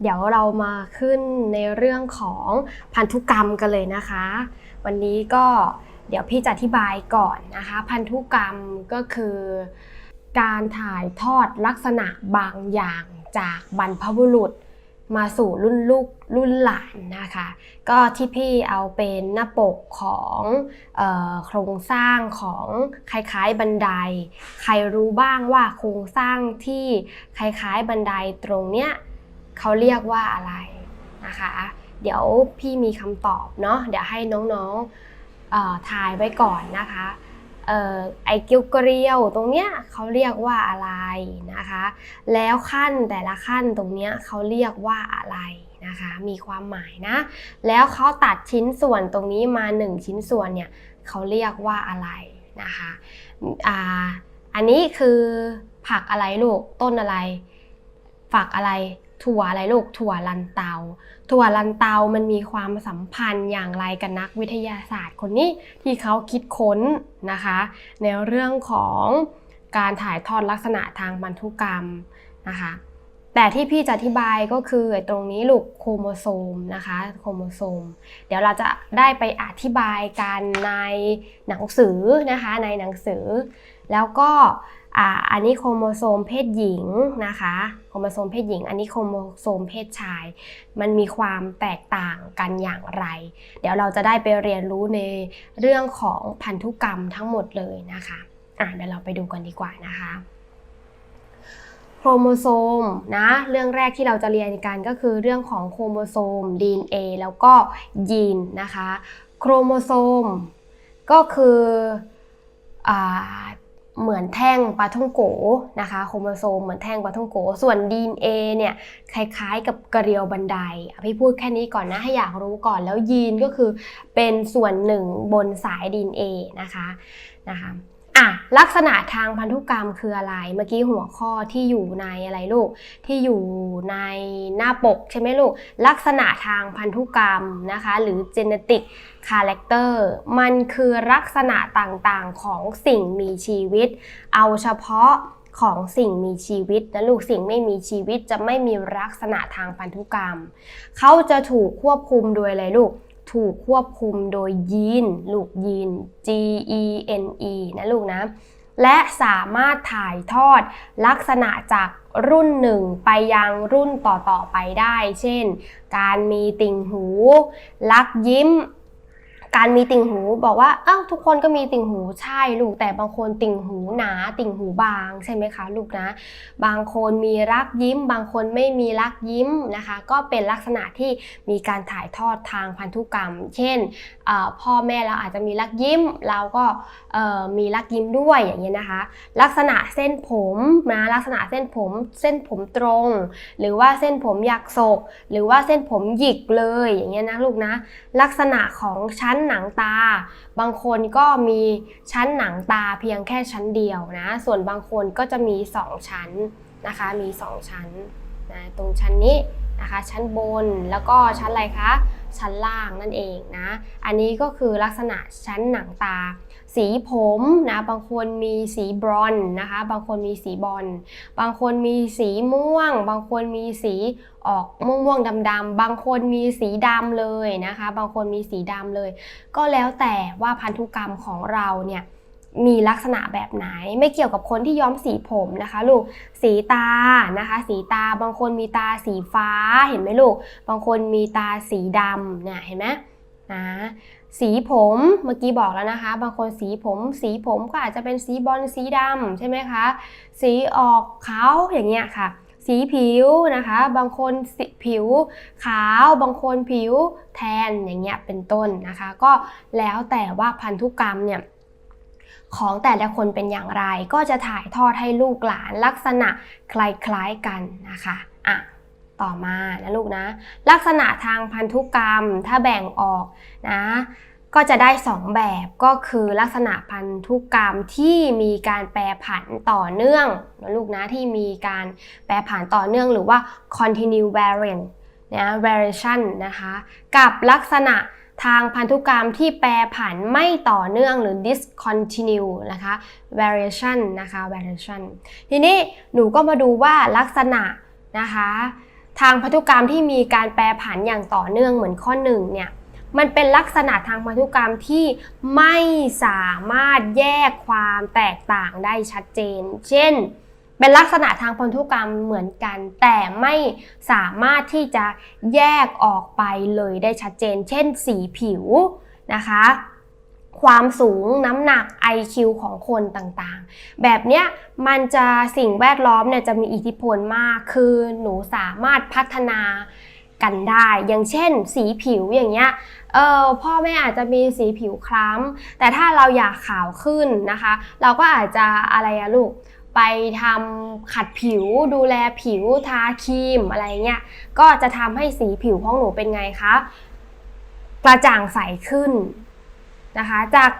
เดี๋ยวเรามาขึ้นในเรื่องของพันธุกรรมกันเลยนะคะ วันนี้ก็เดี๋ยวพี่จะอธิบายก่อนนะคะ พันธุกรรมก็คือ การถ่ายทอดลักษณะบางอย่างจากบรรพบุรุษ มาสู่รุ่นลูกรุ่นหลานนะคะ ก็ที่พี่เอาเป็นหน้าปกของออโครงสร้างของคล้ายๆบันได ใครรู้บ้างว่าโครงสร้างที่คล้ายๆบันไดตรงเนี้ย เขาเรียกว่าอะไรนะคะ เดี๋ยวพี่มีคำตอบเนาะเดี๋ยวให้น้องๆทายไว้ก่อนนะคะออไอเกียวเกลียวตรงเนี้ยเขาเรียกว่าอะไรนะคะ แล้วขั้นแต่ละขั้นตรงเนี้ยเขาเรียกว่าอะไรนะคะ มีความหมายนะ แล้วเขาตัดชิ้นส่วนตรงนี้มา 1 ชิ้นส่วนเนี่ยเขาเรียกว่าอะไรนะคะอ่าอันนี้คือผักอะไรลูกต้นอะไร ฝักอะไร ถั่วอะไรลูกถั่วลันเตา ถั่วลันเตามันมีความสัมพันธ์อย่างไรกับนักวิทยาศาสตร์คนนี้ที่เขาคิดค้นนะคะ ในเรื่องของการถ่ายทอดลักษณะทางพันธุกรรมนะคะแต่ที่พี่จะอธิบายก็คือตรงนี้ลูกโครโมโซมนะคะโครโมโซม เดี๋ยวเราจะได้ไปอธิบายกันในหนังสือนะคะในหนังสือ แล้วก็ อันนี้โครโมโซมเพศหญิงนะคะ โครโมโซมเพศหญิง อันนี้โครโมโซมเพศชาย มันมีความแตกต่างกันอย่างไร เดี๋ยวเราจะได้ไปเรียนรู้ในเรื่องของพันธุกรรมทั้งหมดเลยนะคะอะเดี๋ยวเราไปดูกันดีกว่านะคะ โครโมโซมนะ เรื่องแรกที่เราจะเรียนกันก็คือเรื่องของโครโมโซม DNA แล้วก็ยีนนะคะ โครโมโซมก็คืออ่า เหมือนแท่งปลาท่องโกนะคะโครโมโซมเหมือนแท่งปลาท่องโก ส่วน DNA เนี่ยคล้ายๆกับกระเรียวบันไดพี่พูดแค่นี้ก่อนนะให้อยากรู้ก่อนแล้วยีนก็คือเป็นส่วนหนึ่งบนสาย DNA นะคะนะคะ อะลักษณะทางพันธุกรรมคืออะไร เมื่อกี้หัวข้อที่อยู่ในอะไรลูก ที่อยู่ในหน้าปกใช่ไหมลูก ลักษณะทางพันธุกรรมนะคะ หรือ genetic character มันคือลักษณะต่างๆของสิ่งมีชีวิต เอาเฉพาะของสิ่งมีชีวิตนะลูกสิ่งไม่มีชีวิตจะไม่มีลักษณะทางพันธุกรรม เขาจะถูกควบคุมโดยอะไรลูก ถูกควบคุมโดยยีน ลูกยีน G E N E นะลูกนะ และสามารถถ่ายทอดลักษณะจากรุ่นหนึ่งไปยังรุ่นต่อๆไปได้ เช่น การมีติ่งหู ลักยิ้ม การมีติ่งหูบอกว่าอ้าวทุกคนก็มีติ่งหูใช่ลูกแต่บางคนติ่งหูหนา ติ่งหูบางใช่ไหมคะลูกนะ บางคนมีรักยิ้ม บางคนไม่มีรักยิ้มนะคะ ก็เป็นลักษณะที่มีการถ่ายทอดทางพันธุกรรม เช่นพ่อแม่เราอาจจะมีรักยิ้ม เราก็มีรักยิ้มด้วยอย่างเงี้ยนะคะ ลักษณะเส้นผมนะลักษณะเส้นผมเส้นผมตรง หรือว่าเส้นผมหยักศก หรือว่าเส้นผมหยิกเลยอย่างเงี้ยนะลูกนะลักษณะของชั้นหนังตา บางคนก็มีชั้นหนังตาเพียงแค่ชั้นเดียวนะ ส่วนบางคนก็จะมี 2 ชั้นนะคะ มี 2 ชั้นนะตรงชั้นนี้นะคะ ชั้นบนแล้วก็ชั้นอะไรคะ ชั้นล่างนั่นเองนะ อันนี้ก็คือลักษณะชั้นหนังตา สีผมนะบางคนมีสีบรอนนะคะ บางคนมีสีบอลบางคนมีสีม่วง บางคนมีสีออกม่วงม่วงดำดำๆบางคนมีสีดำเลยนะคะ บางคนมีสีดำเลย ก็แล้วแต่ว่าพันธุกรรมของเราเนี่ย มีลักษณะแบบไหน ไม่เกี่ยวกับคนที่ย้อมสีผมนะคะลูกสีตานะคะ สีตาบางคนมีตาสีฟ้าเห็นไหมลูก บางคนมีตาสีดำเนี่ยเห็นไหมนะสีผมเมื่อกี้บอกแล้วนะคะ บางคนสีผม สีผมก็อาจจะเป็นสีบอลสีดำใช่ไหมคะ สีออกขาวอย่างเงี้ยค่ะ สีผิวนะคะ บางคนผิวขาว บางคนผิวแทนอย่างเงี้ยเป็นต้นนะคะ ก็แล้วแต่ว่าพันธุกรรมเนี่ย ของแต่ละคนเป็นอย่างไร ก็จะถ่ายทอดให้ลูกหลานลักษณะคล้ายๆกันนะคะอะต่อมานะลูกนะ ลักษณะทางพันธุกรรมถ้าแบ่งออกนะก็จะได้ 2 แบบก็คือลักษณะพันธุกรรมที่มีการแปรผันต่อเนื่องนะลูกนะที่มีการแปรผันต่อเนื่องหรือว่า continue variant นะ variation นะคะ กับลักษณะ ทางพันธุกรรมที่แปรผันไม่ต่อเนื่องหรือ discontinue นะคะ variation นะคะ variation ทีนี้หนูก็มาดูว่าลักษณะนะคะ ทางพันธุกรรมที่มีการแปรผันอย่างต่อเนื่องเหมือนข้อหนึ่งเนี่ยมันเป็นลักษณะทางพันธุกรรมที่ไม่สามารถแยกความแตกต่างได้ชัดเจน เช่น เป็นลักษณะทางพันธุกรรมเหมือนกัน แต่ไม่สามารถที่จะแยกออกไปเลยได้ชัดเจน เช่น สีผิวนะคะ ความสูงน้ำหนัก IQ ของคนต่างๆ แบบเนี้ยมันจะสิ่งแวดล้อมเนี่ยจะมีอิทธิพลมาก คือหนูสามารถพัฒนากันได้ อย่างเช่น สีผิวอย่างเงี้ยเออพ่อแม่อาจจะมีสีผิวคล้ำแต่ถ้าเราอยากขาวขึ้นนะคะ เราก็อาจจะอะไรอะลูก ไปทำขัดผิวดูแลผิวทาครีมอะไรเงี้ยก็จะทำให้สีผิวของหนูเป็นไงคะกระจ่างใสขึ้นนะคะจาก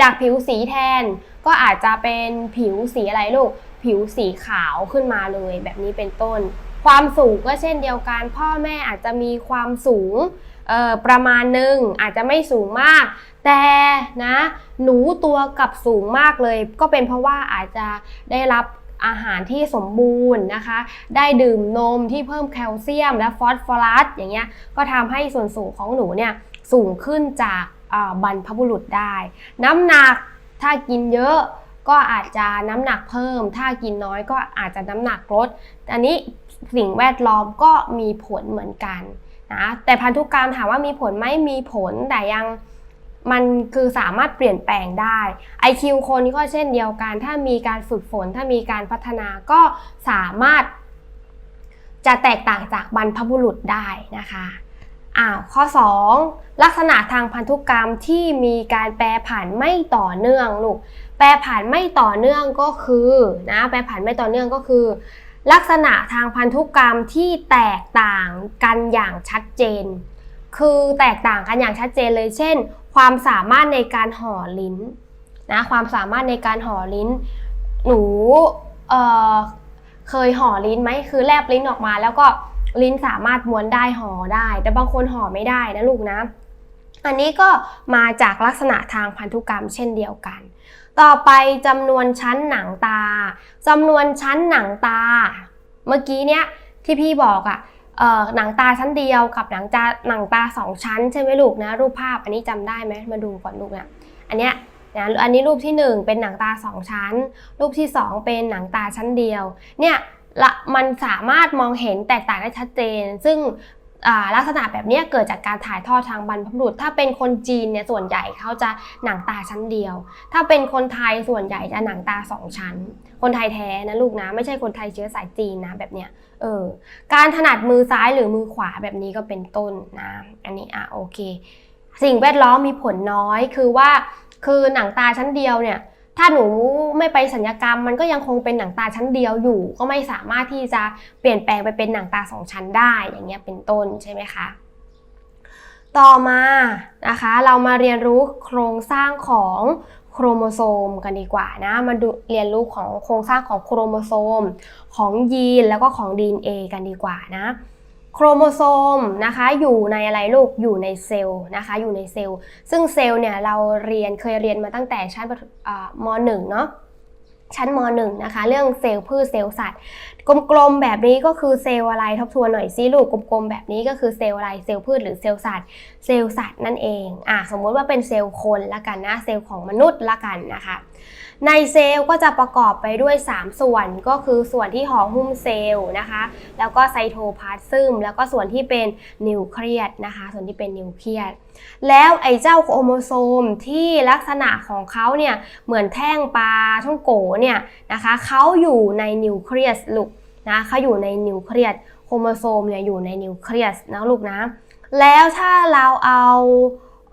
จากผิวสีแทนก็อาจจะเป็นผิวสีอะไรลูก ผิวสีขาวขึ้นมาเลยแบบนี้เป็นต้น ความสูงก็เช่นเดียวกัน พ่อแม่อาจจะมีความสูงประมาณหนึ่งอาจจะไม่สูงมาก แต่นะหนูตัวกลับสูงมากเลย ก็เป็นเพราะว่าอาจจะได้รับอาหารที่สมบูรณ์นะคะ ได้ดื่มนมที่เพิ่มแคลเซียม และฟอสฟอรัสอย่างเงี้ย ก็ทำให้ส่วนสูงของหนูเนี่ยสูงขึ้นจากบรรพบุรุษได้ น้ำหนักถ้ากินเยอะก็อาจจะน้ำหนักเพิ่ม ถ้ากินน้อยก็อาจจะน้ำหนักลด อันนี้สิ่งแวดล้อมก็มีผลเหมือนกันนะ แต่พันธุกรรมถามว่ามีผลไหมมีผลแต่ยัง มันคือสามารถเปลี่ยนแปลงได้ IQ คนก็เช่นเดียวกัน ถ้ามีการฝึกฝน ถ้ามีการพัฒนาก็สามารถ จะแตกต่างจากบรรพบุรุษได้นะคะอ้าวข้อ 2 ลักษณะทางพันธุกรรมที่มีการแปรผันไม่ต่อเนื่องลูกแปรผันไม่ต่อเนื่องก็คือนะแปรผันไม่ต่อเนื่องก็คือ ลักษณะทางพันธุกรรมที่แตกต่างกันอย่างชัดเจน คือแตกต่างกันอย่างชัดเจนเลย เช่น ความสามารถในการห่อลิ้นนะความสามารถในการห่อลิ้น หนูเเคยห่อลิ้นไหมคือแลบลิ้นออกมาแล้วก็ลิ้นสามารถม้วนได้ห่อได้ แต่บางคนห่อไม่ได้นะลูกนะ อันนี้ก็มาจากลักษณะทางพันธุกรรมเช่นเดียวกัน ต่อไปจำนวนชั้นหนังตาจำนวนชั้นหนังตา เมื่อกี้เนี้ยที่พี่บอกอะ่ะ หนังตาชั้นเดียวกับหนังตาหนังตาสองชั้นใช่ไหมลูกนะรูปภาพอันนี้จำได้ไหมมาดูก่อนลูกเนี่ยอันเนี้ยนะอันนี้รูปที่หนึ่งเป็นหนังตาสองชั้น รูปที่สองเป็นหนังตาชั้นเดียวเนี่ยละมันสามารถมองเห็นแตกต่างได้ชัดเจน ซึ่งลักษณะแบบนี้เกิดจากการถ่ายทอดทางบรรพบุรุษ ถ้าเป็นคนจีนเนี่ยส่วนใหญ่เขาจะหนังตาชั้นเดียว ถ้าเป็นคนไทยส่วนใหญ่จะหนังตาสองชั้น คนไทยแท้นะลูกนะ ไม่ใช่คนไทยเชื้อสายจีนนะแบบเนี้ยเออการถนัดมือซ้ายหรือมือขวาแบบนี้ก็เป็นต้นนะอันนี้อะโอเค สิ่งแวดล้อมมีผลน้อยคือว่าคือหนังตาชั้นเดียวเนี่ยถ้าหนูไม่ไปสัญญกรรม มันก็ยังคงเป็นหนังตาชั้นเดียวอยู่ ก็ไม่สามารถที่จะเปลี่ยนแปลงไปเป็นหนังตาสองชั้นได้อย่างเงี้ยเป็นต้นใช่ไหมคะต่อมานะคะเรามาเรียนรู้โครงสร้างของ โครโมโซมกันดีกว่านะ มาดูเรียนรู้ของโครงสร้างของโครโมโซม ของยีนแล้วก็ของ DNA กันดีกว่านะ โครโมโซมนะคะอยู่ในอะไรลูกอยู่ในเซลล์นะคะอยู่ในเซลล์ ซึ่งเซลล์เนี่ยเราเรียนเคยเรียนมาตั้งแต่ชั้นมหนึ่งเนาะชั้นมหนึ่งนะคะเรื่องเซลล์พืชเซลล์สัตว์ กลมๆแบบนี้ก็คือเซลล์อะไรทบทวนหน่อยซิลูกกลมๆแบบนี้ก็คือเซลล์อะไรเซลล์พืชหรือเซลล์สัตว์เซลล์สัตว์นั่นเองอะสมมุติว่าเป็นเซลล์คนละกันนะเซลล์ของมนุษย์ละกันนะคะในเซลล์ก็จะประกอบไปด้วย 3 ส่วนก็คือส่วนที่ห่อหุ้มเซลล์นะคะ แล้วก็ไซโทพลาซึมแล้วก็ส่วนที่เป็นนิวเคลียสนะคะ ส่วนที่เป็นนิวเคลียส แล้วไอ้เจ้าโครโมโซมที่ลักษณะของเขาเนี่ยเหมือนแท่งปลาท่องโกเนี่ยนะคะเขาอยู่ในนิวเคลียสลูกนะเขาอยู่ในนิวเคลียสโครโมโซมเนี่ยอยู่ในนิวเคลียสนะลูกนะ แล้วถ้าเราเอา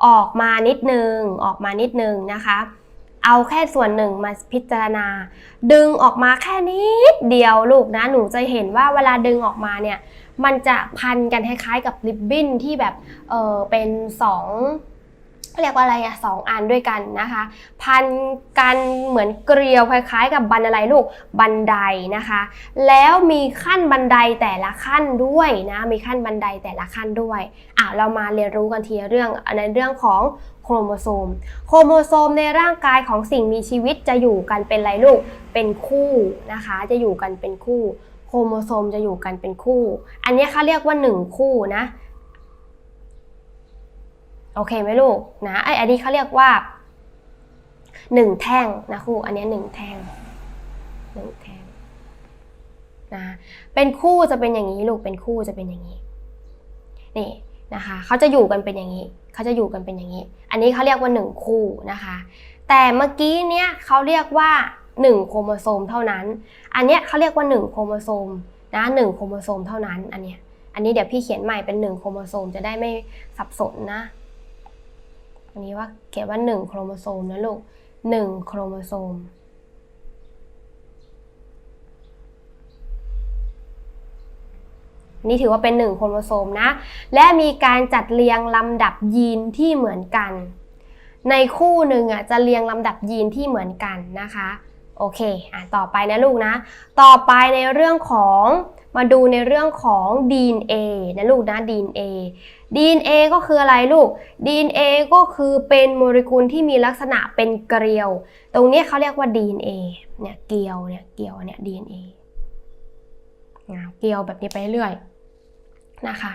ออกมานิดนึงออกมานิดนึงนะคะ เอาแค่ส่วนหนึ่งมาพิจารณา ดึงออกมาแค่นิดเดียวลูกนะหนูจะเห็นว่าเวลาดึงออกมาเนี่ย มันจะพันกันคล้ายๆกับริบบิ้นที่แบบเออเป็นสองเรียกว่าอะไรอะสองอันด้วยกันนะคะ พันกันเหมือนเกลียวคล้ายๆ กับบันอะไรลูกบันไดนะคะ แล้วมีขั้นบันไดแต่ละขั้นด้วยนะมีขั้นบันไดแต่ละขั้นด้วยอะเรามาเรียนรู้กันทีเรื่องในเรื่องของโครโมโซม โครโมโซมในร่างกายของสิ่งมีชีวิตจะอยู่กันเป็นอะไรลูกเป็นคู่นะคะ จะอยู่กันเป็นคู่ โครโมโซมจะอยู่กันเป็นคู่ อันนี้เขาเรียกว่าหนึ่งคู่นะ โอเคไหมลูกนะไออันนี้เขาเรียกว่าหนึ่งแท่งนะครูอันนี้หนึ่งแท่งหนึ่งแท่งนะเป็นคู่จะเป็นอย่างนี้ลูกเป็นคู่จะเป็นอย่างนี้นี่นะคะเขาจะอยู่กันเป็นอย่างนี้เขาจะอยู่กันเป็นอย่างนี้ อันนี้เขาเรียกว่าหนึ่งคู่นะคะ แต่เมื่อกี้เนี้ยเขาเรียกว่า หนึ่งโครโมโซมเท่านั้น อันเนี้ยเขาเรียกว่าหนึ่งโครโมโซมนะหนึ่งโครโมโซมเท่านั้น อันเนี้ย อันนี้เดี๋ยวพี่เขียนใหม่เป็นหนึ่งโครโมโซมจะได้ไม่สับสนนะ อันนี้ว่าเขียนว่าหนึ่งโครโมโซมนะลูกหนึ่งโครโมโซมนี่ถือว่าเป็นหนึ่งโครโมโซมนะ และมีการจัดเรียงลำดับยีนที่เหมือนกัน ในคู่หนึ่งอะจะเรียงลำดับยีนที่เหมือนกันนะคะ โอเคอะต่อไปนะลูกนะ ต่อไปในเรื่องของมาดูในเรื่องของ DNA นะลูกนะ DNA DNA ก็คืออะไรลูก DNA ก็คือเป็นโมเลกุลที่มีลักษณะเป็นเกลียว ตรงนี้เขาเรียกว่า DNA เนี่ยเกลียวเนี่ยเกลียวเนี่ย DNA เกลียวแบบนี้ไปเรื่อย นะคะ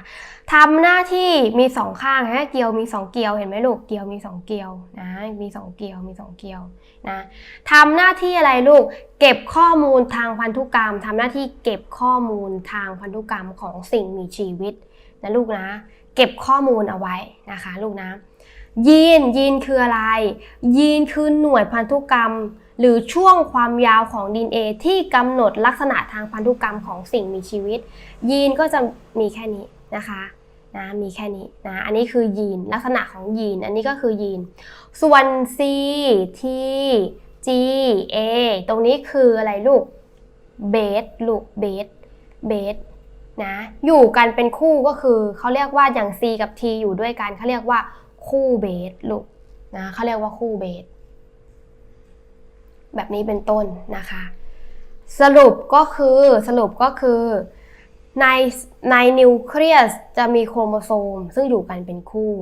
ทำหน้าที่มีสองข้างนะเกลียวมีสองเกลียวเห็นไหมลูกเกลียวมีสองเกลียวนะมีสองเกลียวมีสองเกลียวนะทำหน้าที่อะไรลูก เก็บข้อมูลทางพันธุกรรมทำหน้าที่เก็บข้อมูลทางพันธุกรรมของสิ่งมีชีวิตนะลูกนะ เก็บข้อมูลเอาไว้นะคะ ลูกนะยีนยีนคืออะไร ยีนคือหน่วยพันธุกรรม หรือช่วงความยาวของ DNA ที่กำหนดลักษณะทางพันธุกรรมของสิ่งมีชีวิต ยีนก็จะมีแค่นี้นะคะนะมีแค่นี้นะอันนี้คือยีนลักษณะของยีน อันนี้ก็คือยีน ส่วน C T G A ตรงนี้คืออะไรลูกเบสลูกเบสเบสนะอยู่กันเป็นคู่ก็คือเขาเรียกว่าอย่าง C กับ T อยู่ด้วยกันเขาเรียกว่าคู่เบสลูกนะเขาเรียกว่าคู่เบส แบบนี้เป็นต้นนะคะ สรุปก็คือสรุปก็คือในในนิวเคลียสจะมีโครโมโซมซึ่งอยู่กันเป็นคู่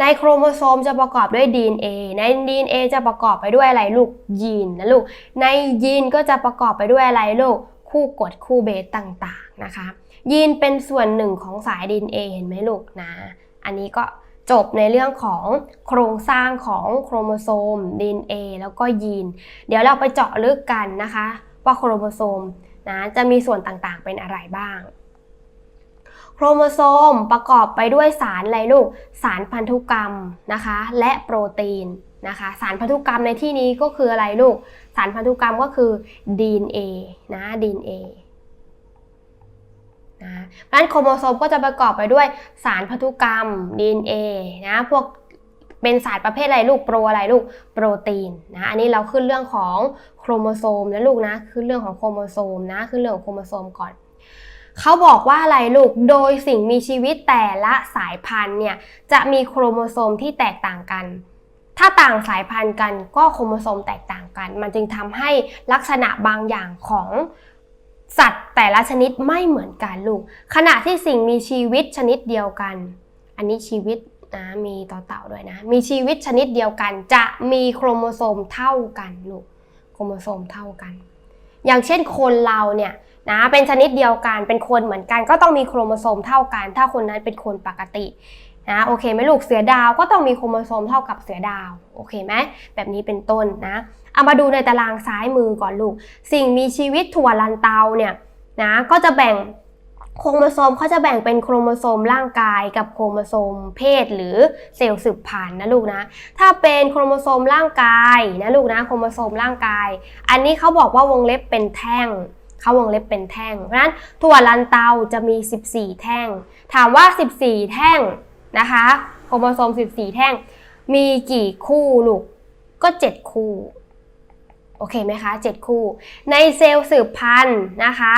ในโครโมโซมจะประกอบด้วย DNA ใน DNA จะประกอบไปด้วยอะไรลูกยีนนะลูก ในยีนก็จะประกอบไปด้วยอะไรลูกคู่กรดคู่เบสต่างๆนะคะ ยีนเป็นส่วนหนึ่งของสาย DNA เห็นไหมลูกนะ อันนี้ก็ จบในเรื่องของโครงสร้างของโครโมโซม DNA แล้วก็ยีน เดี๋ยวเราไปเจาะลึกกันนะคะ ว่าโครโมโซมนะจะมีส่วนต่างๆ เป็นอะไรบ้าง โครโมโซมประกอบไปด้วยสารอะไรลูก สารพันธุกรรมนะคะ และโปรตีนนะคะ สารพันธุกรรมในที่นี้ก็คืออะไรลูก สารพันธุกรรมก็คือ DNA นะ DNA นะเพราะฉะนั้นโครโมโซมก็จะประกอบไปด้วยสารพันธุกรรม DNA นะพวกเป็นสารประเภทอะไรลูกโปรอะไรลูกโปรตีนนะอันนี้เราขึ้นเรื่องของโครโมโซมนะลูกนะขึ้นเรื่องของโครโมโซมนะขึ้นเรื่องของโครโมโซมก่อนเขาบอกว่าอะไรลูกโดยสิ่งมีชีวิตแต่ละสายพันธุ์เนี่ยจะมีโครโมโซมที่แตกต่างกัน ถ้าต่างสายพันธุ์กันก็โครโมโซมแตกต่างกัน มันจึงทำให้ลักษณะบางอย่างของ สัตว์แต่ละชนิดไม่เหมือนกันลูก ขณะที่สิ่งมีชีวิตชนิดเดียวกัน อันนี้ชีวิตนะมีต่อเต่าด้วยนะ มีชีวิตชนิดเดียวกัน จะมีโครโมโซมเท่ากันลูก โครโมโซมเท่ากัน อย่างเช่นคนเราเนี่ยนะเป็นชนิดเดียวกัน เป็นคนเหมือนกัน ก็ต้องมีโครโมโซมเท่ากัน ถ้าคนนั้นเป็นคนปกตินะโอเคไหมลูกเสือดาวก็ต้องมีโครโมโซมเท่ากับเสือดาว โอเคไหมแบบนี้เป็นต้นนะ เอามาดูในตารางซ้ายมือก่อนลูก สิ่งมีชีวิตถั่วลันเตาเนี่ยนะก็จะแบ่งโครโมโซมเขาจะแบ่งเป็นโครโมโซมร่างกายกับโครโมโซมเพศหรือเซลล์สืบพันธุ์นะลูกนะ ถ้าเป็นโครโมโซมร่างกายนะลูกนะโครโมโซมร่างกาย อันนี้เขาบอกว่าวงเล็บเป็นแท่งเขาวงเล็บเป็นแท่ง เพราะฉะนั้นถั่วลันเตาจะมี 14 แท่ง ถามว่า 14 แท่งนะคะโครโมโซม 14 แท่ง มีกี่คู่ลูกก็ 7 คู่ อเคไหมคะ 7 คู่ ในเซลล์สืบพันธุ์นะคะ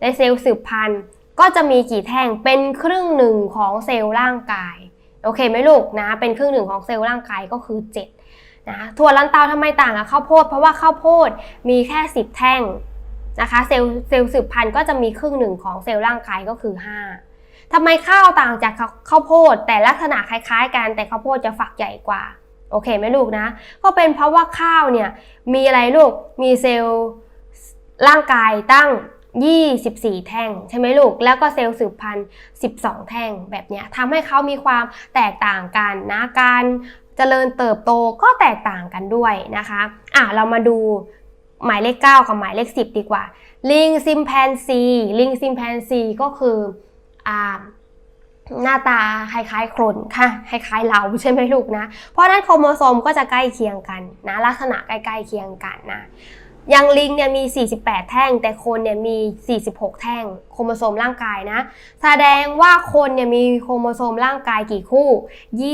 ในเซลล์สืบพันธุ์ก็จะมีกี่แท่งเป็นครึ่งหนึ่งของเซลล์ร่างกาย โอเคไหมลูกนะ เป็นครึ่งหนึ่งของเซลล์ร่างกายก็คือ 7 นะถั่วลันเตาทำไมต่างกับข้าวโพด เพราะว่าข้าวโพดมีแค่ 10 แท่งนะคะ เซลล์เซลล์สืบพันธุ์ก็จะมีครึ่งหนึ่งของเซลล์ร่างกายก็คือ 5ทำไมข้าวต่างจากข้าวโพด แต่ลักษณะคล้ายๆกันแต่ข้าวโพดจะฝักใหญ่กว่า โอเคไหมลูกนะ ก็เป็นเพราะว่าข้าวเนี่ยมีอะไรลูก มีเซลล์ร่างกายตั้ง 24 แท่งใช่ไหมลูก แล้วก็เซลล์สืบพันธุ์ 12 แท่งแบบเนี้ยทำให้เขามีความแตกต่างกันนะ การเจริญเติบโตก็แตกต่างกันด้วยนะคะ อะเรามาดูหมายเลข 9 กับหมายเลข 10 ดีกว่า ลิงซิมแพนซี ลิงซิมแพนซีก็คืออ่า หน้าตาคล้ายๆคนค่ะคล้ายๆเราใช่ไหมลูกนะ เพราะฉะนั้นโครโมโซมก็จะใกล้เคียงกันนะลักษณะใกล้ๆเคียงกันนะอย่างลิงเนี่ยมี 48 แท่ง แต่คนเนี่ยมี 46 แท่ง โครโมโซมร่างกายนะ แสดงว่าคนเนี่ยมีโครโมโซมร่างกายกี่คู่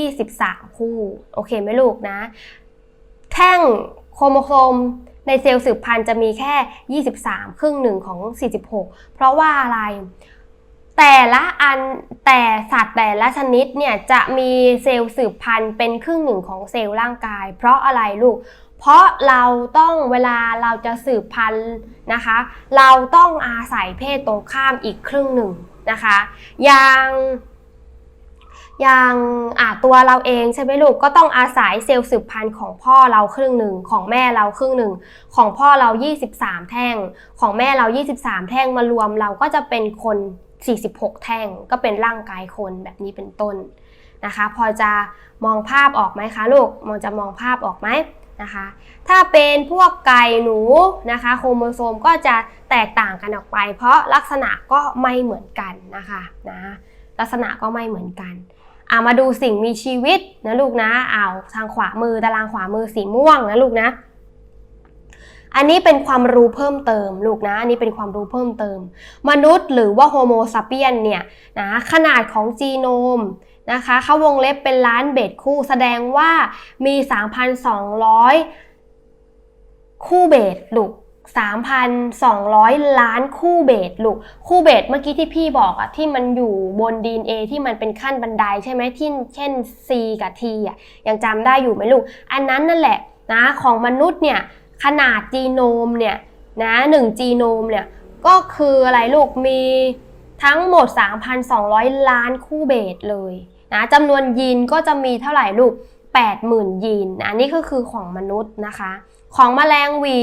23 คู่ โอเคไหมลูกนะ แท่งโครโมโซมในเซลล์สืบพันธุ์จะมีแค่ 23 ครึ่งหนึ่งของ 46 เพราะว่าอะไร แต่ละอันแต่สัตว์แต่ละชนิดเนี่ยจะมีเซลล์สืบพันธุ์เป็นครึ่งหนึ่งของเซลล์ร่างกาย เพราะอะไรลูก เพราะเราต้องเวลาเราจะสืบพันธุ์นะคะ เราต้องอาศัยเพศตรงข้ามอีกครึ่งหนึ่งนะคะ อย่างอย่างตัวเราเองใช่ไหมลูกก็ต้องอาศัยเซลล์สืบพันธุ์ของพ่อเราครึ่งหนึ่งของแม่เราครึ่งหนึ่งของพ่อเรา 23 แท่ง ของแม่เรา 23 แท่งมารวมเราก็จะเป็นคน 46 แท่งก็เป็นร่างกายคนแบบนี้เป็นต้นนะคะ พอจะมองภาพออกไหมคะลูกมองจะมองภาพออกไหมนะคะ ถ้าเป็นพวกไก่หนูนะคะโครโมโซมก็จะแตกต่างกันออกไป เพราะลักษณะก็ไม่เหมือนกันนะคะนะลักษณะก็ไม่เหมือนกันอามาดูสิ่งมีชีวิตนะลูกนะอ้าวทางขวามือตารางขวามือสีม่วงนะลูกนะ อันนี้เป็นความรู้เพิ่มเติมลูกนะ อันนี้เป็นความรู้เพิ่มเติม มนุษย์หรือว่าโฮโมซาเปียนเนี่ยนะขนาดของจีโนมนะคะเขาวงเล็บเป็นล้านเบสคู่แสดงว่ามี 3,200 คู่เบสลูก3,200 ล้านคู่เบสลูก คู่เบสเมื่อกี้ที่พี่บอกอะที่มันอยู่บน DNA ที่มันเป็นขั้นบันไดใช่ไหมที่เช่น C กับ T อะยังจำได้อยู่ไหมลูก อันนั้นนั่นแหละนะของมนุษย์เนี่ย ขนาดจีโนมเนี่ยนะหนึ่งจีโนมเนี่ยก็คืออะไรลูกมีทั้งหมด 3,200 ล้านคู่เบสเลยนะจำนวนยีนก็จะมีเท่าไหร่ลูก 80,000 ยีนอันนี้ก็คือของมนุษย์นะคะ ของแมลงวี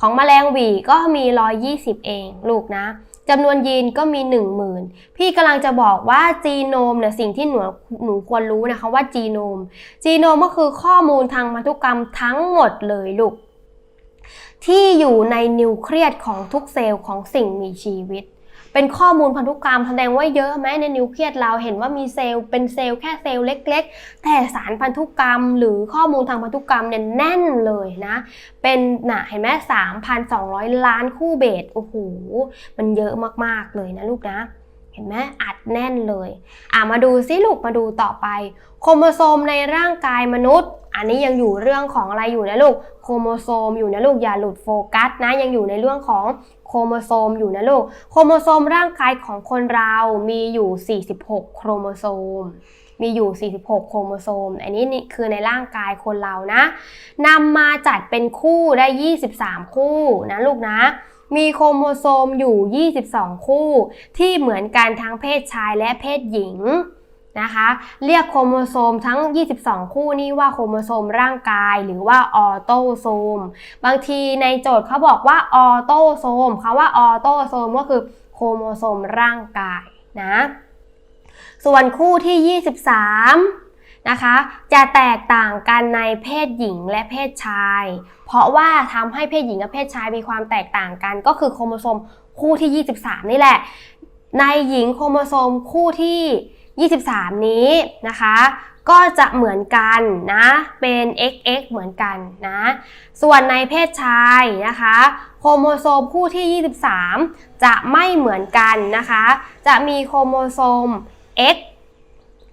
ของแมลงวีก็มี 120 เองลูกนะจำนวนยีนก็มี 10,000 พี่กำลังจะบอกว่าจีโนมเนี่ยสิ่งที่หนูหนูควรรู้นะคะว่าจีโนม จีโนมก็คือข้อมูลทางพันธุกรรมทั้งหมดเลยลูก ที่อยู่ในนิวเคลียสของทุกเซลล์ของสิ่งมีชีวิต เป็นข้อมูลพันธุกรรมแสดงว่าเยอะไหมในนิวเคลียสเราเห็นว่ามีเซลล์เป็นเซลล์แค่เซลล์เล็ก ๆ แต่สารพันธุกรรม หรือข้อมูลทางพันธุกรรมเนี่ยแน่นเลยนะ เป็นน่ะเห็นไหม3,200ล้านคู่เบสโอ้โหมันเยอะมากๆเลยนะลูกนะ เห็นไหมอัดแน่นเลย อะมาดูซิลูกมาดูต่อไป โครโมโซมในร่างกายมนุษย์ อันนี้ยังอยู่เรื่องของอะไรอยู่นะลูก โครโมโซมอยู่นะลูกอย่าหลุดโฟกัสนะ ยังอยู่ในเรื่องของโครโมโซมอยู่นะลูก โครโมโซมร่างกายของคนเรามีอยู่ 46 โครโมโซม มีอยู่ 46 โครโมโซม อันนี้นี่คือในร่างกายคนเรานะนำมาจัดเป็นคู่ได้ 23 คู่นะลูกนะ มีโครโมโซมอยู่ 22 คู่ ที่เหมือนกันทั้งเพศชายและเพศหญิงนะคะ เรียกโครโมโซมทั้ง 22 คู่นี้ว่าโครโมโซมร่างกายหรือว่าออโตโซม บางทีในโจทย์เขาบอกว่าออโตโซมคำว่าออโตโซมก็คือโครโมโซมร่างกายนะ ส่วนคู่ที่ 23 นะคะ จะแตกต่างกันในเพศหญิงและเพศชาย เพราะว่าทำให้เพศหญิงกับเพศชายมีความแตกต่างกัน ก็คือโครโมโซมคู่ที่ 23 นี่แหละ ในหญิงโครโมโซมคู่ที่ 23 นี้นะคะ ก็จะเหมือนกันนะ เป็น XX เหมือนกันนะ ส่วนในเพศชายนะคะ โครโมโซมคู่ที่ 23 จะไม่เหมือนกันนะคะ จะมีโครโมโซม X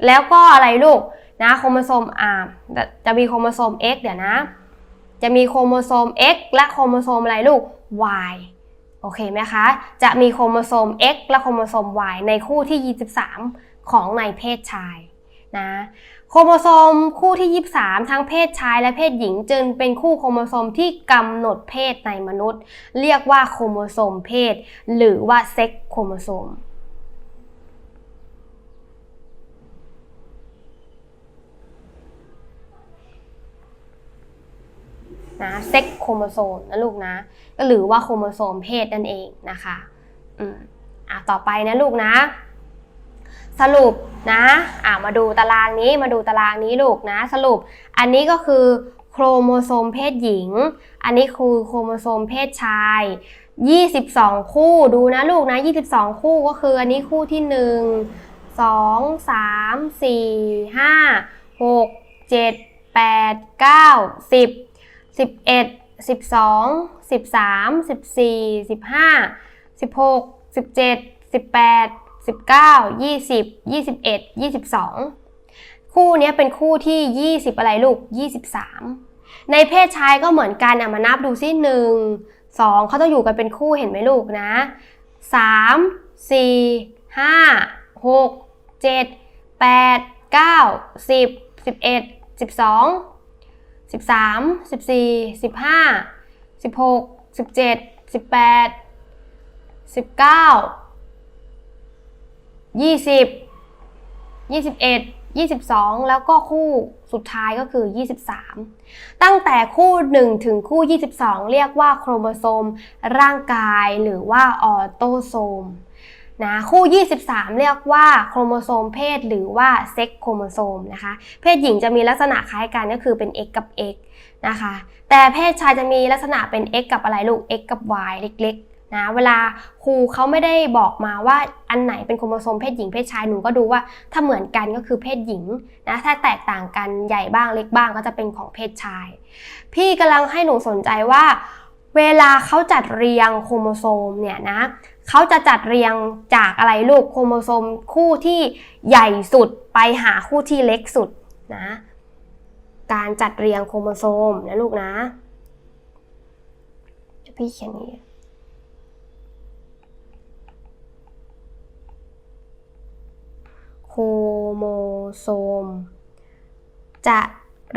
แล้วก็อะไรลูก นะโครโมโซมอ่าจะมีโครโมโซม X เดี๋ยวนะ จะมีโครโมโซม X และโครโมโซมอะไรลูก Y โอเคไหมคะ จะมีโครโมโซม X และโครโมโซม Y ในคู่ที่ 23 ของในเพศชายนะโครโมโซมคู่ที่ 23 ทั้งเพศชายและเพศหญิง จึงเป็นคู่โครโมโซมที่กำหนดเพศในมนุษย์ เรียกว่าโครโมโซมเพศ หรือว่าเซ็กโครโมโซม นะเซ็กโครโมโซมนะลูกนะ ก็หรือว่าโครโมโซมเพศนั่นเองนะคะอืมอะต่อไปนะลูกนะ สรุปนะอะมาดูตารางนี้มาดูตารางนี้ลูกนะ สรุปอันนี้ก็คือโครโมโซมเพศหญิง อันนี้คือโครโมโซมเพศชาย 22 คู่ดูนะลูกนะ 22 คู่ก็คืออันนี้คู่ที่ 1 2 3 4 5 6 7 8 9 10 11 12 13 14 15 16 17 18 19 20 21 22คู่นี้เป็นคู่ที่20อะไรลูก23ในเพศชายก็เหมือนกันอะมานับดูซิหนึ่งสองเขาต้องอยู่กันเป็นคู่เห็นไหมลูกนะสามสี่ห้าหกเจ็ดแปดเก้าสิบสิบเอ็ดสิบสอง สิบสามสิบสี่สิบห้าสิบหกสิบเจ็ดสิบแปดสิบเก้ายี่สิบยี่สิบเอ็ดยี่สิบสองแล้วก็คู่สุดท้ายก็คือยี่สิบสามตั้งแต่คู่ 1 ถึงคู่ 22 เรียกว่าโครโมโซม ร่างกายหรือว่าออโตโซม นะคู่ 23 เรียกว่าโครโมโซมเพศหรือว่าเซ็กโครโมโซมนะคะ เพศหญิงจะมีลักษณะคล้ายกันก็คือเป็น X กับ X นะคะ แต่เพศชายจะมีลักษณะเป็น X กับอะไรลูก X กับ Y เล็กๆนะเวลาครูเขาไม่ได้บอกมาว่าอันไหนเป็นโครโมโซมเพศหญิงเพศชายหนูก็ดูว่าถ้าเหมือนกันก็คือเพศหญิงนะถ้าแตกต่างกันใหญ่บ้างเล็กบ้างก็จะเป็นของเพศชาย พี่กำลังให้หนูสนใจว่า เวลาเขาจัดเรียงโครโมโซมเนี่ยนะ เขาจะจัดเรียงจากอะไรลูกโครโมโซมคู่ที่ใหญ่สุดไปหาคู่ที่เล็กสุดนะการจัดเรียงโครโมโซมนะลูกนะพี่เขียนนี้โครโมโซม จะ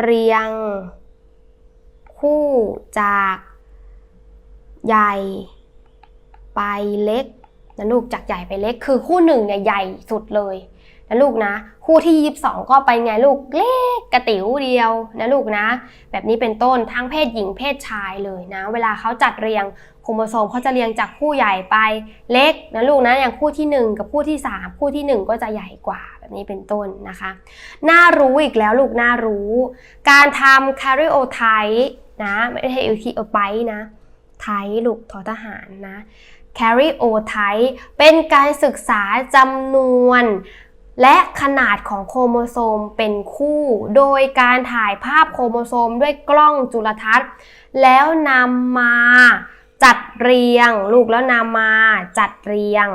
เรียง คู่จากใหญ่ ไปเล็กนะลูกจากใหญ่ไปเล็กคือคู่หนึ่งเนี่ยใหญ่สุดเลยนะลูกนะ คู่ที่ 22 ก็ไปไงลูกเล็กกระติ๋วเดียวนะลูกนะ แบบนี้เป็นต้นทั้งเพศหญิงเพศชายเลยนะ เวลาเขาจัดเรียงโครโมโซมเขาจะเรียงจากคู่ใหญ่ไปเล็กนะลูกนะอย่างคู่ที่ 1 กับคู่ที่ 3 คู่ที่ 1 ก็จะใหญ่กว่าแบบนี้เป็นต้นนะคะน่ารู้อีกแล้วลูกน่ารู้ การทำ karyotype นะไม่ใช่ u t o p y นะไทลูกทอทหารนะ karyotype เป็นการศึกษาจำนวน และขนาดของโครโมโซมเป็นคู่ โดยการถ่ายภาพโครโมโซมด้วยกล้องจุลทรรศน์ แล้วนำมาจัดเรียง ลูกแล้วนำมาจัดเรียง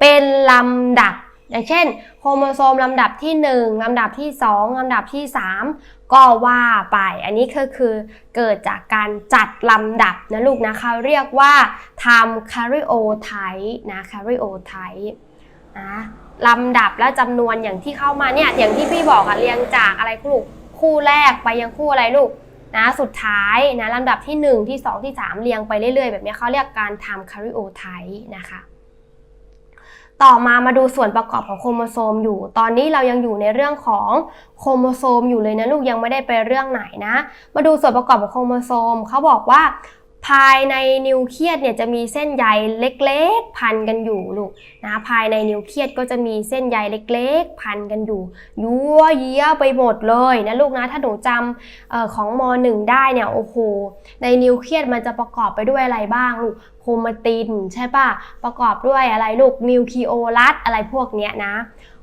เป็นลำดับอย่างเช่น โครโมโซมลำดับที่ 1 ลำดับที่ 2 ลำดับที่ 3 ก็ว่าไป อันนี้ก็คือเกิดจากการจัดลำดับนะลูกนะเขาเรียกว่าทำ karyotype นะ karyotype นะลำดับและจำนวนอย่างที่เข้ามาเนี่ยอย่างที่พี่บอกอะเรียงจากอะไรลูกคู่แรกไปยังคู่อะไรลูกนะสุดท้ายนะลำดับที่ 1 ที่ 2 ที่ 3 เรียงไปเรื่อยๆ แบบนี้เขาเรียกการทำ karyotype นะคะ ต่อมามาดูส่วนประกอบของโครโมโซมอยู่ ตอนนี้เรายังอยู่ในเรื่องของโครโมโซมอยู่เลยนะลูกยังไม่ได้ไปเรื่องไหนนะ มาดูส่วนประกอบของโครโมโซมเขาบอกว่า ภายในนิวเคลียสเนี่ยจะมีเส้นใยเล็กๆ พันกันอยู่ลูกนะภายในนิวเคลียสก็จะมีเส้นใยเล็ก ๆ พันกันอยู่ยั่วเยี้ยไปหมดเลยนะลูกนะถ้าหนูจำออของม .1 ได้เนี่ยโอ้โหในนิวเคลียสมันจะประกอบไปด้วยอะไรบ้างลูกโครมาตินใช่ปะประกอบด้วยอะไรลูกนิวคลีโอลัสอะไรพวกเนี้ยนะ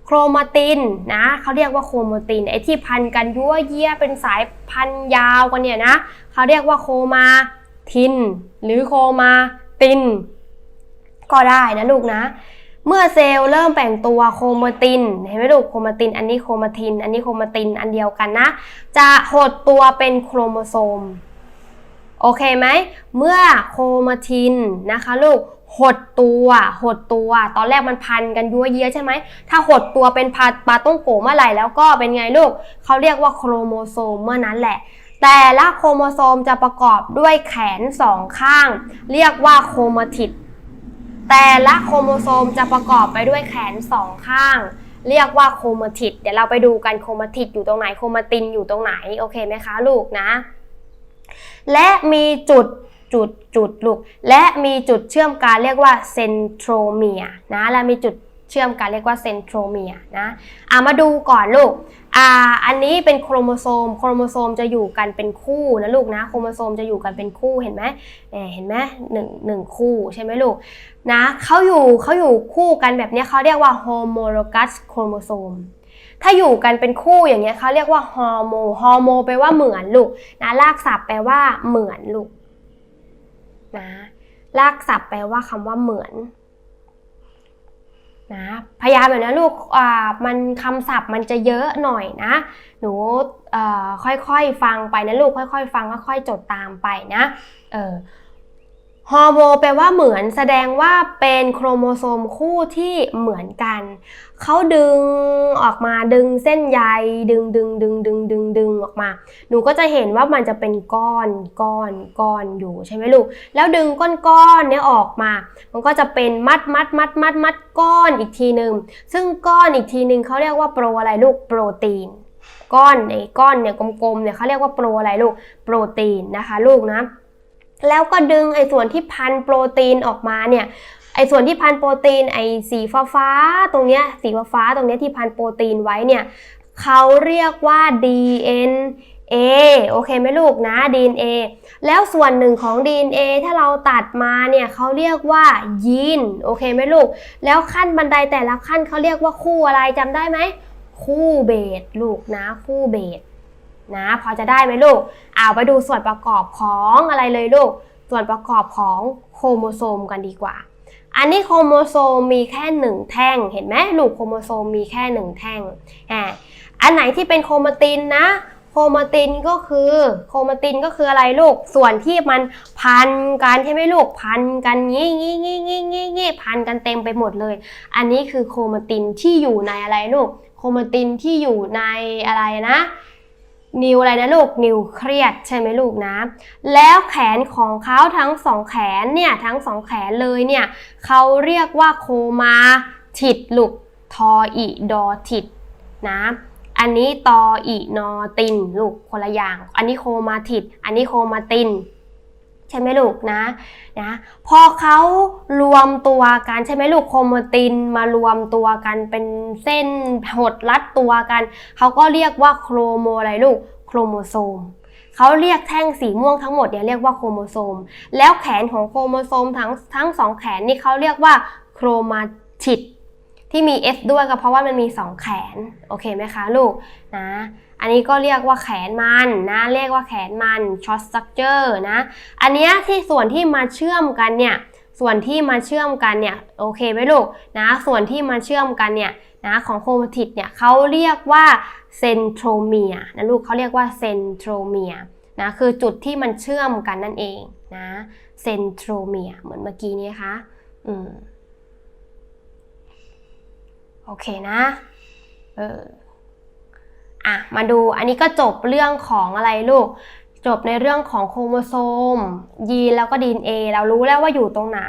โครมาตินนะเขาเรียกว่าโครมาตินไอที่พันกันยั่วเยี้ยเป็นสายพันยาวกันเนี่ยนะเขาเรียกว่าโคมา ทิน หรือโคมาติน ก็ได้นะลูกนะ เมื่อเซลล์เริ่มแบ่งตัวโครมาติน เห็นไหมลูกโครมาติน อันนี้โครมาทิน อันนี้โครมาตินอันเดียวกันนะ จะหดตัวเป็นโครโมโซมโอเคไหม เมื่อโครมาทินนะคะลูกหดตัวหดตัว ตอนแรกมันพันกันยั่วเยี้ยใช่ไหม ถ้าหดตัวเป็นปาปาต้องโกเมื่อไหร่แล้วก็เป็นไงลูก เขาเรียกว่าโครโมโซมเมื่อนั้นแหละ แต่ละโครโมโซมจะประกอบด้วยแขนสองข้าง เรียกว่าโครมาทิดแต่ละโครโมโซมจะประกอบไปด้วยแขนสองข้าง เรียกว่าโครมาทิดเดี๋ยวเราไปดูกันโครมาทิดอยู่ตรงไหนโครมาตินอยู่ตรงไหนโอเคไหมคะลูกนะ และมีจุดจุดจุดลูกและมีจุดเชื่อมกันเรียกว่าเซนโทรเมียนะและมีจุด เชื่อมกันเรียกว่าเซนโทรเมียนะอะมาดูก่อนลูกอ่าอันนี้เป็นโครโมโซม โครโมโซมจะอยู่กันเป็นคู่นะลูกนะ โครโมโซมจะอยู่กันเป็นคู่เห็นไหมเห็นไหมหนึ่งหนึ่งคู่ใช่ไหมลูกนะเขาอยู่เขาอยู่คู่กันแบบนี้เขาเรียกว่า homologous chromosome ถ้าอยู่กันเป็นคู่อย่างเงี้ยเขาเรียกว่าฮอร์โมฮอร์โมแปลว่าเหมือนลูกนะลากศัพท์แปลว่าเหมือนลูกนะลากศัพท์แปลว่าคำว่าเหมือน นะพยายามแบบนี้ลูกอ่ามันคำศัพท์มันจะเยอะหน่อยนะ หนูค่อยๆฟังไปนะลูกค่อยๆ ฟังค่อยๆจดตามไปนะเออ ฮอร์โมแปลว่าเหมือนแสดงว่าเป็นโครโมโซมคู่ที่เหมือนกัน เขาดึงออกมาดึงเส้นใยดึงดึงดึงดึงดึงดึงออกมา หนูก็จะเห็นว่ามันจะเป็นก้อนก้อนก้อนอยู่ใช่ไหมลูก แล้วดึงก้อนก้อนเนี้ยออกมา มันก็จะเป็นมัดมัดมัดมัดมัดก้อนอีกทีหนึ่งซึ่งก้อนอีกทีหนึ่งเขาเรียกว่าโปรอะไรลูกโปรตีน ก้อนไอ้ก้อนเนี่ยกลมๆเนี่ยเขาเรียกว่าโปรอะไรลูกโปรตีนนะคะ ลูกนะ แล้วก็ดึงไอ้ส่วนที่พันโปรตีนออกมาเนี่ยไอ้ส่วนที่พันโปรตีนไอ้สีฟ้าฟ้าตรงเนี้ยสีฟ้าฟ้าตรงเนี้ยที่พันโปรตีนไว้เนี่ยเขาเรียกว่า DNA โอเคไหมลูกนะ DNA แล้วส่วนหนึ่งของ DNA ถ้าเราตัดมาเนี่ยเขาเรียกว่ายีนโอเคไหมลูก แล้วขั้นบันไดแต่ละขั้นเขาเรียกว่าคู่อะไรจำได้ไหม คู่เบสลูกนะคู่เบส นะ พอจะได้ไหมลูกเอาไปดูส่วนประกอบของอะไรเลยลูก ส่วนประกอบของโครโมโซมกันดีกว่า อันนี้โครโมโซมมีแค่หนึ่งแท่ง เห็นไหมลูกโครโมโซมมีแค่หนึ่งแท่งอ่าอันไหนที่เป็นโครโมตินนะโครโมตินก็คือโครโมตินก็คืออะไรลูก ส่วนที่มันพันกันใช่ไหมลูกพันกันงี้งี้งี้งี้งี้งี้พันกันเต็มไปหมดเลย อันนี้คือโครโมตินที่อยู่ในอะไรลูก โครโมตินที่อยู่ในอะไรนะ นิวอะไรนะลูกนิวเครียดใช่ไหมลูกนะ แล้วแขนของเขาทั้งสองแขนเนี่ยทั้งสองแขนเลยเนี่ยเขาเรียกว่าโคมาทิดลูกทออีดอทิดนะอันนี้ตออีนอตินลูกคนละอย่าง อันนี้โคมาทิดอันนี้โคมาติน ใช่ไหมลูกนะนะพอเขารวมตัวกันใช่ไหมลูกโครโมตินมารวมตัวกันเป็นเส้นหดรัดตัวกัน เขาก็เรียกว่าโครโมอะไรลูกโครโมโซมเขาเรียกแท่งสีม่วงทั้งหมดเนี่ยเรียกว่าโครโมโซม แล้วแขนของโครโมโซมทั้งทั้งสองแขนนี่เขาเรียกว่าโครมาติดที่มี S ด้วยก็เพราะว่ามันมีสองแขน โอเคไหมคะลูกนะ อันนี้ก็เรียกว่าแขนมันนะเรียกว่าแขนมัน short structure นะอันเนี้ยที่ส่วนที่มาเชื่อมกันเนี่ยส่วนที่มาเชื่อมกันเนี่ยโอเคไหมลูกนะส่วนที่มาเชื่อมกันเนี่ยนะของโครโมติดเนี่ยเขาเรียกว่าเซนโทรเมียนะลูกเขาเรียกว่าเซนโทรเมียนะคือจุดที่มันเชื่อมกันนั่นเองนะเซนโทรเมียเหมือนเมื่อกี้นี้คะอืมโอเคนะเออ อะมาดูอันนี้ก็จบเรื่องของอะไรลูก จบในเรื่องของโครโมโซมยีนแล้วก็ดีเอเรารู้แล้วว่าอยู่ตรงไหน